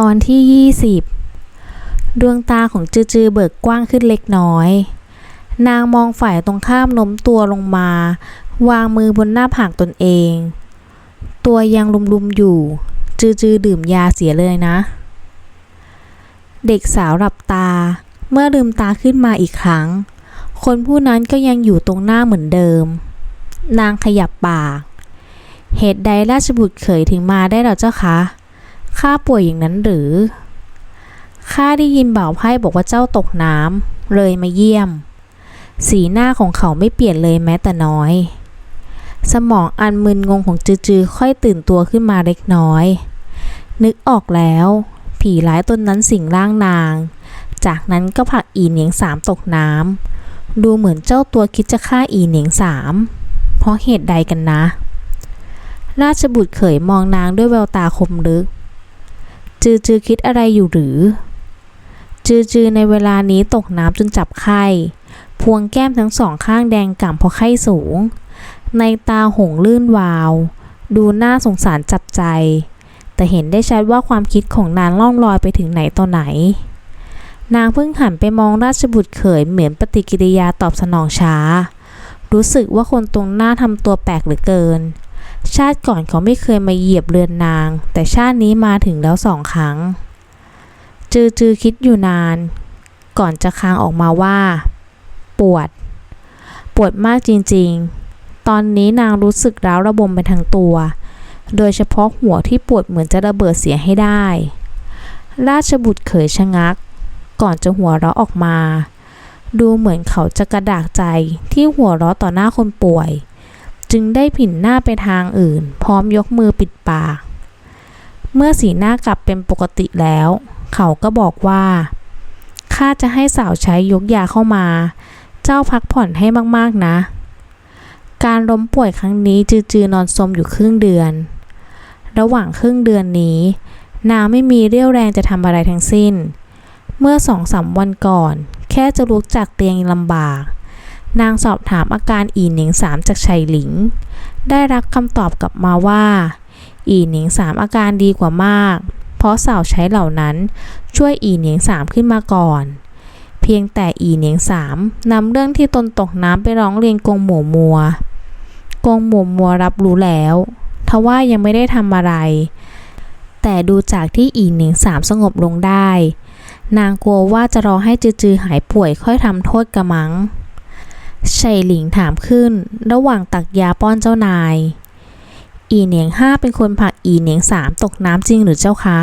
ตอนที่ 20 ดวงตาของจือจือเบิกกว้างขึ้นเล็กน้อย นางมองฝ่ายตรงข้ามโน้มตัวลงมา วางมือบนหน้าผากตนเอง ตัวยังลุมๆอยู่ จือจือดื่มยาเสียเลยนะ เด็กสาวหลับตาเมื่อลืมตาขึ้นมาอีกครั้ง คนผู้นั้นก็ยังอยู่ตรงหน้าเหมือนเดิม นางขยับปาก เหตุใดราชบุตรเขยถึงมาได้หรอเจ้าคะ ข้าป่วยอย่างนั้นหรือ ข้าได้ยินบ่าวไพ่บอกว่าเจ้าตกน้ำเลยมาเยี่ยม สีหน้าของเขาไม่เปลี่ยนเลยแม้แต่น้อย สมองอันมึนงงของจือๆค่อยตื่นตัวขึ้นมาเล็กน้อย นึกออกแล้ว ผีร้ายตนนั้นสิงร่างนาง จากนั้นก็ผลักอีเหนียงสามตกน้ำดูเหมือนเจ้าตัวคิดจะฆ่าอีเหนียงสามเพราะเหตุใดกันนะราชบุตรเขยมองนางด้วยแววตาคมลึก จือจือคิดอะไรอยู่หรือ จือจือในเวลานี้ตกน้ำจนจับไข้ พวงแก้มทั้งสองข้างแดงก่ำเพราะไข้สูง ในตาหงลื่นวาว ดูน่าสงสารจับใจ แต่เห็นได้ชัดว่าความคิดของนางล่องลอยไปถึงไหนต่อไหน นางเพิ่งหันไปมองราชบุตรเขยเหมือนปฏิกิริยาตอบสนองช้า รู้สึกว่าคนตรงหน้าทำตัวแปลกเหลือเกิน ชาติก่อนเขาไม่เคยมาเหยียบเรือนนาง แต่ชาตินี้มาถึงแล้วสองครั้ง จือจือคิดอยู่นาน ก่อนจะค้างออกมาว่า ปวด ปวดมากจริงๆ ตอนนี้นางรู้สึกร้าวระบมไปทั้งตัว โดยเฉพาะหัวที่ปวดเหมือนจะระเบิดเสียให้ได้ ราชบุตรเขยชะงัก ก่อนจะหัวเราะออกมา ดูเหมือนเขาจะกระดากใจที่หัวเราะต่อหน้าคนป่วย จึงได้ผินหน้าไปทางอื่น พร้อมยกมือปิดปาก เมื่อสีหน้ากลับเป็นปกติแล้ว เขาก็บอกว่า ข้าจะให้สาวใช้ยกยาเข้ามา เจ้าพักผ่อนให้มากๆนะ การล้มป่วยครั้งนี้จือๆนอนสมอยู่ครึ่งเดือน ระหว่างครึ่งเดือนนี้ นางไม่มีเรี่ยวแรงจะทำอะไรทั้งสิ้น เมื่อสองสามวันก่อน แค่จะลุกจากเตียงลำบาก นางสอบถามอาการอีเหนิงสามจากชัยหลิง ได้รับคำตอบกลับมาว่า อีเหนิงสามอาการดีกว่ามาก เพราะสาวใช้เหล่านั้นช่วยอีเหนียงสามขึ้นมาก่อน เพียงแต่อีเหนียงสามนำเรื่องที่ตนตกน้ำไปร้องเรียนกงหมัวมัว กงหมัวมัวรับรู้แล้วทว่ายังไม่ได้ทำอะไร แต่ดูจากที่อีเหนียงสามสงบลงได้ นางกลัวว่าจะรอให้จือๆหายป่วยค่อยทำโทษกระมัง ชัยหลิงถามขึ้น ระหว่างตักยาป้อนเจ้านาย อีเหนียงห้าเป็นคนผลักอีเหนียงสามตกน้ำจริงหรือเจ้าคะ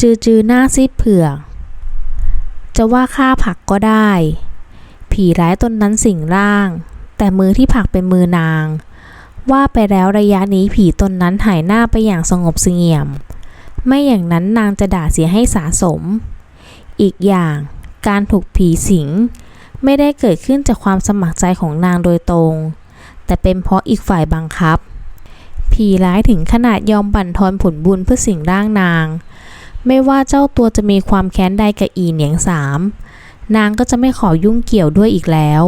จือจือหน้าซีดเผือก จะว่าฆ่าผักก็ได้ ผีร้ายตนนั้นสิงร่าง แต่มือที่ผักเป็นมือนาง ว่าไปแล้วระยะนี้ผีตนนั้นหายหน้าไปอย่างสงบเสงี่ยม ไม่อย่างนั้นนางจะด่าเสียให้สาสม อีกอย่างการถูกผีสิง ไม่ได้เกิดขึ้นจากความสมัครใจของนางโดยตรง แต่เป็นเพราะอีกฝ่ายบังคับ ผีร้ายถึงขนาดยอมบั่นทอนผลบุญเพื่อสิ่งร่างนาง ไม่ว่าเจ้าตัวจะมีความแค้นใดกับอีเหนียงสามนางก็จะไม่ขอยุ่งเกี่ยวด้วยอีกแล้ว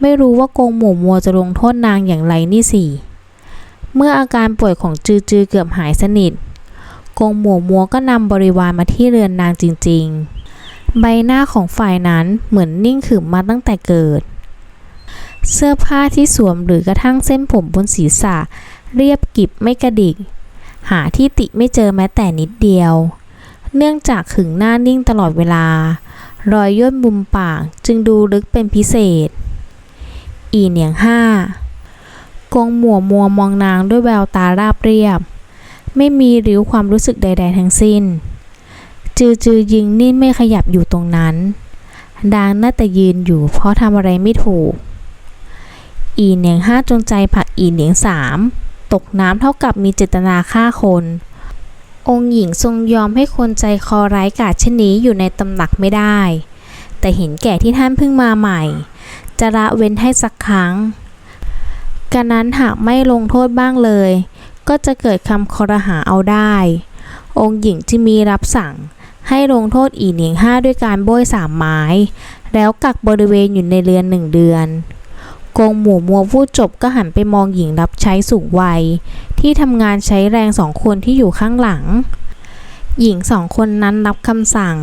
ไม่รู้ว่ากงหมู่มัวจะลงโทษนางอย่างไรนี่สิ เมื่ออาการป่วยของจือจือเกือบหายสนิท กงหมู่มัวก็นำบริวารมาที่เรือนนางจริง ๆ ใบหน้าของฝ่ายนั้นเหมือนนิ่งขึมมาตั้งแต่เกิด เสื้อผ้าที่สวมหรือกระทั่งเส้นผมบนศีรษะ เรียบกิบไม่กระดิก หาที่ติไม่เจอแม้แต่นิดเดียว เนื่องจากขึงหน้านิ่งตลอดเวลา รอยย่นมุมปากจึงดูลึกเป็นพิเศษ อีเหนียงห้ากงหมัวมัวมองนางด้วยแววตาราบเรียบ ไม่มีริ้วความรู้สึกใด ๆ ทั้งสิ้น จือจือยิงนิ่งไม่ขยับอยู่ตรงนั้น ดางน่าแต่ยืนอยู่เพราะทำอะไรไม่ถูก อีเหนียงห้าจงใจผลักอีเหนียงสามตกน้ำเท่ากับมีเจตนาฆ่าคน องค์หญิงทรงยอมให้คนใจคอร้ายกาจเช่นนี้อยู่ในตำหนักไม่ได้ แต่เห็นแก่ที่ท่านเพิ่งมาใหม่ จะละเว้นให้สักครั้งการนั้นหากไม่ลงโทษบ้างเลย ก็จะเกิดคำคอรหาเอาได้ องค์หญิงที่มีรับสั่ง ให้ลงโทษอีเหนียงห้าด้วยการโบยสามไม้ แล้วกักบริเวณอยู่ในเรือนหนึ่งเดือน กงหมู่มัวพูดจบก็หันไปมองหญิงรับใช้สูงวัย ที่ทำงานใช้แรงสองคนที่อยู่ข้างหลัง หญิงสองคนนั้นรับคำสั่ง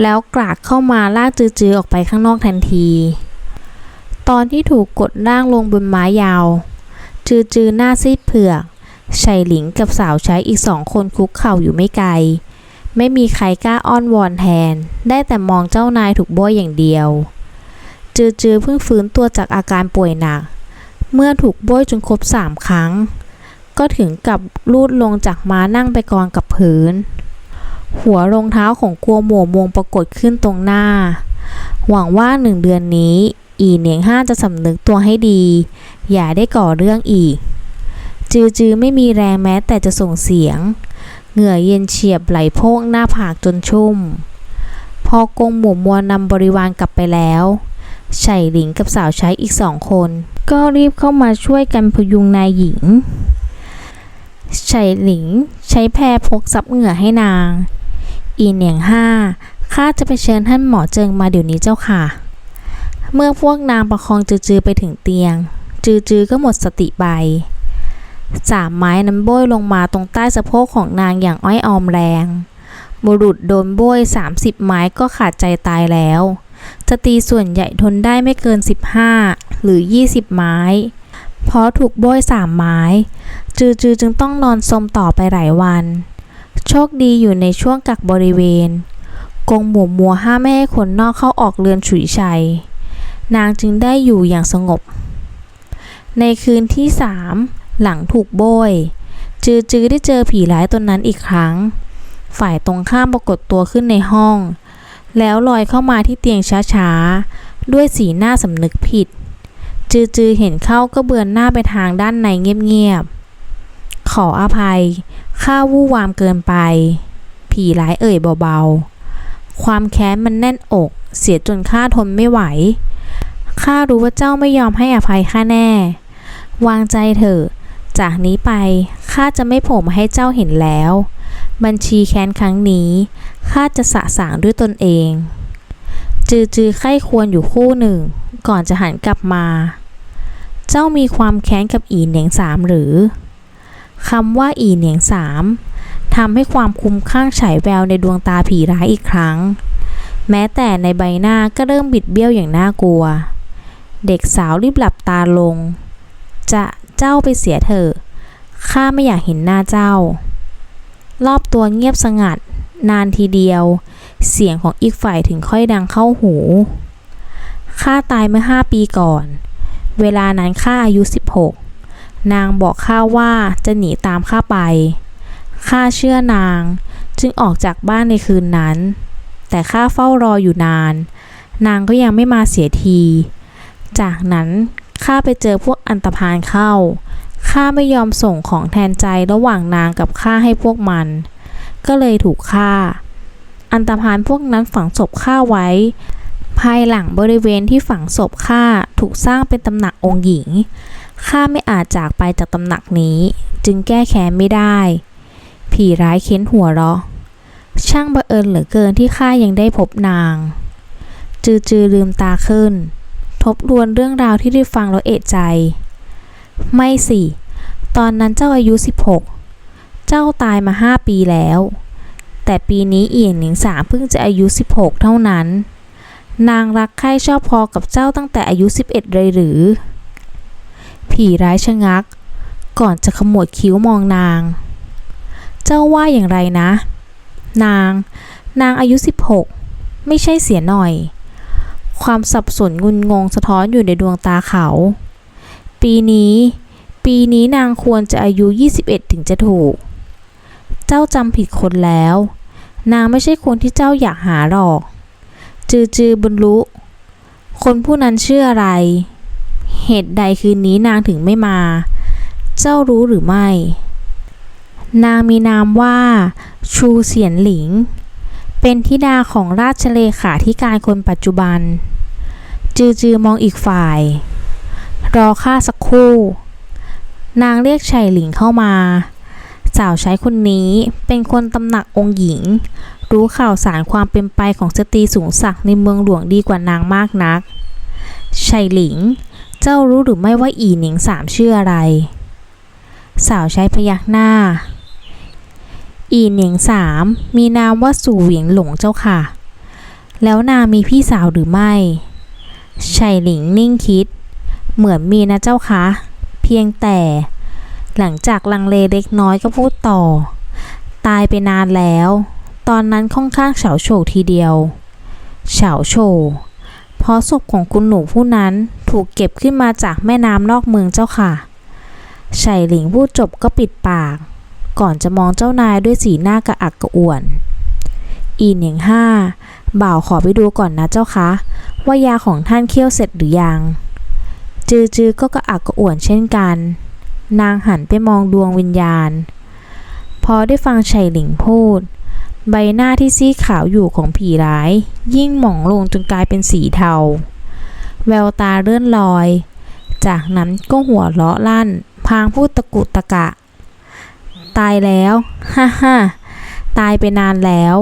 แล้วกรากเข้ามาลากจือๆออกไปข้างนอกทันที ตอนที่ถูกกดร่างลงบนไม้ยาว จือๆหน้าซีดเผือกชัยหลิงกับสาวใช้อีกสองคนคุกเข่าอยู่ไม่ไกล ไม่มีใครกล้าอ้อนวอนแทน ได้แต่มองเจ้านายถูกโบ้ยอย่างเดียว จือๆเพิ่งฟื้นตัวจากอาการป่วยหนัก เมื่อถูกโบ้ยจนครบสามครั้ง ก็ถึงกับลูดลงจากม้านั่งไปกองกับพื้น หัวรองเท้าของกัวหมู่มวงปรากฏขึ้นตรงหน้า หวังว่าหนึ่งเดือนนี้ อีเหนียงห้าจะสำนึกตัวให้ดี อย่าได้ก่อเรื่องอีก จือจือไม่มีแรงแม้แต่จะส่งเสียง เหงื่อเย็นเฉียบไหลโพกหน้าผากจนชุ่ม พอกงหมู่มัวนำบริวารกลับไปแล้วไฉหลิงกับสาวใช้อีกสองคน ก็รีบเข้ามาช่วยกันพยุงนายหญิงไฉหลิงใช้แพรพกซับเหงื่อให้นาง อีเหนียงห้าข้าจะไปเชิญท่านหมอเจิงมาเดี๋ยวนี้เจ้าค่ะ เมื่อพวกนางประคองจือๆไปถึงเตียง จือๆก็หมดสติไป สามไม้นั้นโบยลงมาตรงใต้สะโพกของนางอย่างอ้อยออมแรง บุรุษโดนโบย 30 ไม้ก็ขาดใจตายแล้วสตรีส่วนใหญ่ทนได้ไม่เกิน 15 หรือ 20 ไม้ เพราะถูกโบยสามไม้ จือจือจึงต้องนอนสมต่อไปหลายวัน โชคดีอยู่ในช่วงกักบริเวณ กงหมู่มัวห้ามไม่ให้คนนอกเข้าออกเรือนฉุยชัย นางจึงได้อยู่อย่างสงบ ในคืนที่สาม หลังถูกโบย จือจือได้เจอผีร้ายตนนั้นอีกครั้ง ฝ่ายตรงข้ามปรากฏตัวขึ้นในห้อง แล้วลอยเข้ามาที่เตียงช้าๆ ด้วยสีหน้าสำนึกผิด จือจือเห็นเข้าก็เบือนหน้าไปทางด้านในเงียบๆ ขออภัย ข้าวู่วามเกินไป ผีร้ายเอ่ยเบาๆ ความแค้นมันแน่นอก เสียจนข้าทนไม่ไหว ข้ารู้ว่าเจ้าไม่ยอมให้อภัยข้าแน่วางใจเถอะ จากนี้ไปข้าจะไม่โผล่มาให้เจ้าเห็นแล้ว บัญชีแค้นครั้งนี้ข้าจะสะสางด้วยตนเอง จือจือไข้ควรอยู่คู่หนึ่ง ก่อนจะหันกลับมา เจ้ามีความแค้นกับอีเหนียงสามหรือคำว่าอีเหนียงสามทำให้ความคุ้มข้างฉายแววในดวงตาผีร้ายอีกครั้ง แม้แต่ในใบหน้าก็เริ่มบิดเบี้ยวอย่างน่ากลัว เด็กสาวรีบหลับตาลง จะ เจ้าไปเสียเถอะ ข้าไม่อยากเห็นหน้าเจ้า รอบตัวเงียบสงัด นานทีเดียว เสียงของอีกฝ่ายถึงค่อยดังเข้าหู ข้าตายเมื่อห้าปีก่อน เวลานั้นข้าอายุ 16 นางบอกข้าว่าจะหนีตามข้าไป ข้าเชื่อนางจึงออกจากบ้านในคืนนั้น แต่ข้าเฝ้ารออยู่นาน นางก็ยังไม่มาเสียที จากนั้น ข้าไปเจอพวกอันตพานเข้า ข้าไม่ยอมส่งของแทนใจระหว่างนางกับข้าให้พวกมัน ก็เลยถูกฆ่า อันตพานพวกนั้นฝังศพข้าไว้ ภายหลังบริเวณที่ฝังศพข้าถูกสร้างเป็นตำหนักองค์หญิง ข้าไม่อาจจากไปจากตำหนักนี้ จึงแก้แค้นไม่ได้ ผีร้ายเค้นหัวเราะ ช่างบังเอิญเหลือเกินที่ข้ายังได้พบนาง จือจือลืมตาขึ้น ทบทวนเรื่องราวที่ได้ฟังแล้วเอะใจ ไม่สิ ตอนนั้นเจ้าอายุ 16 เจ้าตายมาห้าปีแล้ว แต่ปีนี้เอียงหนิงสามเพิ่งจะอายุ 16 เท่านั้น นางรักใคร่ชอบพอกับเจ้าตั้งแต่อายุ 11 เลยหรือ ผีร้ายชะงัก ก่อนจะขมวดคิ้วมองนาง เจ้าว่าอย่างไรนะ นาง นางอายุ 16 ไม่ใช่เสียหน่อย ความสับสนงุนงงสะท้อนอยู่ในดวงตาเขา ปีนี้ ปีนี้นางควรจะอายุ 21 ถึงจะถูก เจ้าจำผิดคนแล้ว นางไม่ใช่คนที่เจ้าอยากหาหรอก จือจือบรรลุ คนผู้นั้นชื่ออะไร เหตุใดคืนนี้นางถึงไม่มา เจ้ารู้หรือไม่ นางมีนามว่า ชูเสียนหลิงเป็นธิดาของราชเลขาธิการคนปัจจุบัน จือจือมองอีกฝ่าย รอข้าสักครู่ นางเรียกชัยหลิงเข้ามา สาวใช้คนนี้เป็นคนตำหนักองค์หญิง รู้ข่าวสารความเป็นไปของสตรีสูงศักดิ์ในเมืองหลวงดีกว่านางมากนัก ชัยหลิง เจ้ารู้หรือไม่ว่าอีหนิงสามชื่ออะไร สาวใช้พยักหน้า อีเหนียงสามมีนามว่าสู่เหวียงหลงเจ้าค่ะ แล้วนางมีพี่สาวหรือไม่ ชัยหลิงนิ่งคิด เหมือนมีนะเจ้าคะ เพียงแต่ หลังจากลังเลเล็กน้อยก็พูดต่อ ตายไปนานแล้ว ตอนนั้นค่อนข้างเฉาโฉกทีเดียวเฉาโฉกเพราะศพของคุณหนูผู้นั้นถูกเก็บขึ้นมาจากแม่น้ำนอกเมืองเจ้าค่ะชัยหลิงพูดจบก็ปิดปาก ก่อนจะมองเจ้านายด้วยสีหน้ากระอักกระอ่วน อีเหนียงห้าบ่าวขอไปดูก่อนนะเจ้าคะ ว่ายาของท่านเคี่ยวเสร็จหรือยัง จือจือก็กระอักกระอ่วนเช่นกัน นางหันไปมองดวงวิญญาณ พอได้ฟังชัยหลิงพูด ใบหน้าที่ซีดขาวอยู่ของผีร้าย ยิ่งหมองลงจนกลายเป็นสีเทา แววตาเลื่อนลอย จากนั้นก็หัวเราะลั่น พางพูดตะกุตะกะ ตายแล้วฮ่าฮ่าตายไปนานแล้ว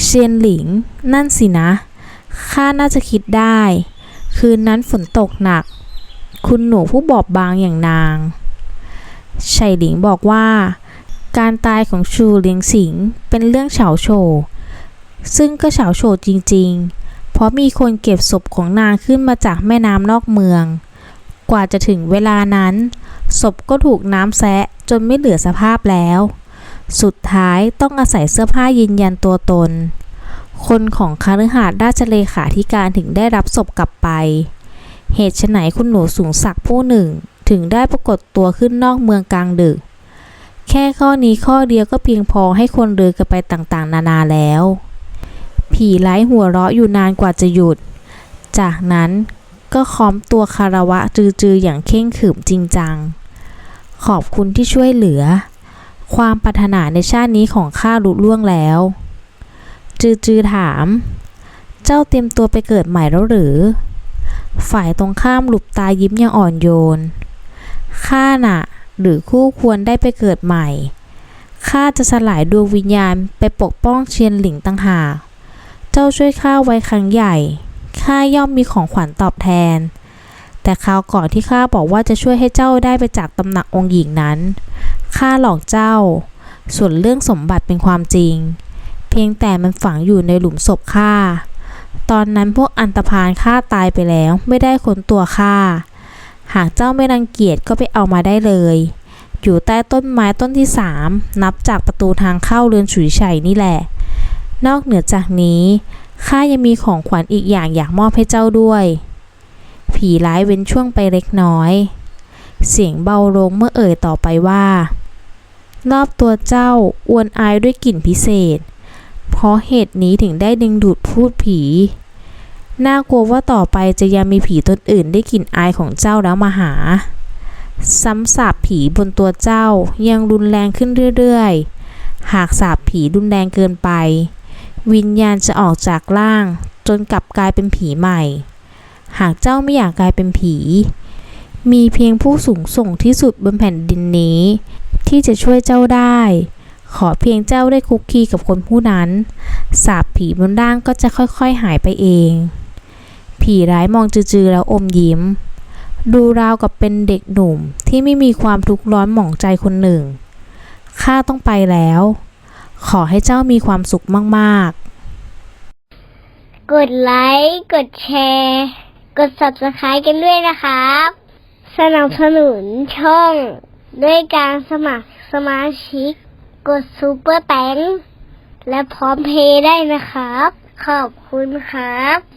เชียนหลิง นั่นสินะ ข้าน่าจะคิดได้ คืนนั้นฝนตกหนัก คุณหนูผู้บอบบางอย่างนางชัยหลิงบอกว่า การตายของชูเลียงสิงเป็นเรื่องเฉาโฉซึ่งก็เฉาโฉจริงๆ เพราะมีคนเก็บศพของนางขึ้นมาจากแม่น้ำนอกเมือง กว่าจะถึงเวลานั้น ศพก็ถูกน้ำแซะจนไม่เหลือสภาพแล้ว สุดท้ายต้องอาศัยเสื้อผ้ายืนยันตัวตน คนของคาฤหาสน์ราชเลขาธิการถึงได้รับศพกลับไป เหตุไฉนคุณหนูสูงศักดิ์ผู้หนึ่งถึงได้ปรากฏตัวขึ้นนอกเมืองกลางดึก แค่ข้อนี้ข้อเดียวก็เพียงพอให้คนเดินกันไปต่างๆ นานาแล้ว ผีไร้หัวเราะอยู่นานกว่าจะหยุด จากนั้นก็ค้อมตัวคารวะจือๆอย่างเข่งขรึมจริงจัง ขอบคุณที่ช่วยเหลือ ความปรารถนาในชาตินี้ของข้าลุล่วงแล้ว จือๆถาม เจ้าเตรียมตัวไปเกิดใหม่แล้วหรือ ฝ่ายตรงข้ามหลุบตายิ้มอย่างอ่อนโยน ข้าน่ะ หรือคู่ควรได้ไปเกิดใหม่ ข้าจะสลายดวงวิญญาณไปปกป้องเชียนหลิงตั้งหากเจ้าช่วยข้าไว้ครั้งใหญ่ ข้าย่อมมีของขวัญตอบแทน แต่คราวก่อนที่ข้าบอกว่าจะช่วยให้เจ้าได้ไปจากตำหนักองค์หญิงนั้น ข้าหลอกเจ้า ส่วนเรื่องสมบัติเป็นความจริง เพียงแต่มันฝังอยู่ในหลุมศพข้าตอนนั้นพวกอันตพานฆ่าตายไปแล้วไม่ได้ค้นตัวข้าหากเจ้าไม่รังเกียจก็ไปเอามาได้เลย อยู่ใต้ต้นไม้ต้นที่สามนับจากประตูทางเข้าเรือนฉุยชัยนี่แหละ นอกเหนือจากนี้ข้ายังมีของขวัญอีกอย่างอยากมอบให้เจ้าด้วย ผีร้ายเว้นช่วงไปเล็กน้อย เสียงเบาลงเมื่อเอ่ยต่อไปว่า รอบตัวเจ้าอวนอายด้วยกลิ่นพิเศษ เพราะเหตุนี้ถึงได้ดึงดูดพูดผี น่ากลัวว่าต่อไปจะยังมีผีตนอื่นได้กลิ่นอายของเจ้าแล้วมาหา ซ้ำสาบผีบนตัวเจ้ายังรุนแรงขึ้นเรื่อยๆ หากสาบผีรุนแรงเกินไป วิญญาณจะออกจากร่าง จนกลับกลายเป็นผีใหม่ หากเจ้าไม่อยากกลายเป็นผี มีเพียงผู้สูงส่งที่สุดบนแผ่นดินนี้ ที่จะช่วยเจ้าได้ ขอเพียงเจ้าได้คุกคีกับคนผู้นั้น สาบผีบนร่างก็จะค่อยๆหายไปเอง ผีร้ายมองจือๆแล้วอมยิ้ม ดูราวกับเป็นเด็กหนุ่มที่ไม่มีความทุกข์ร้อนหม่องใจคนหนึ่ง ข้าต้องไปแล้ว ขอให้เจ้ามีความสุขมากๆ กดไลค์ กดแชร์ กด subscribe กันด้วยนะครับ สนับสนุนช่องด้วยการสมัครสมาชิก กดซูเปอร์แตงและพร้อมเพย์ได้นะครับ ขอบคุณครับ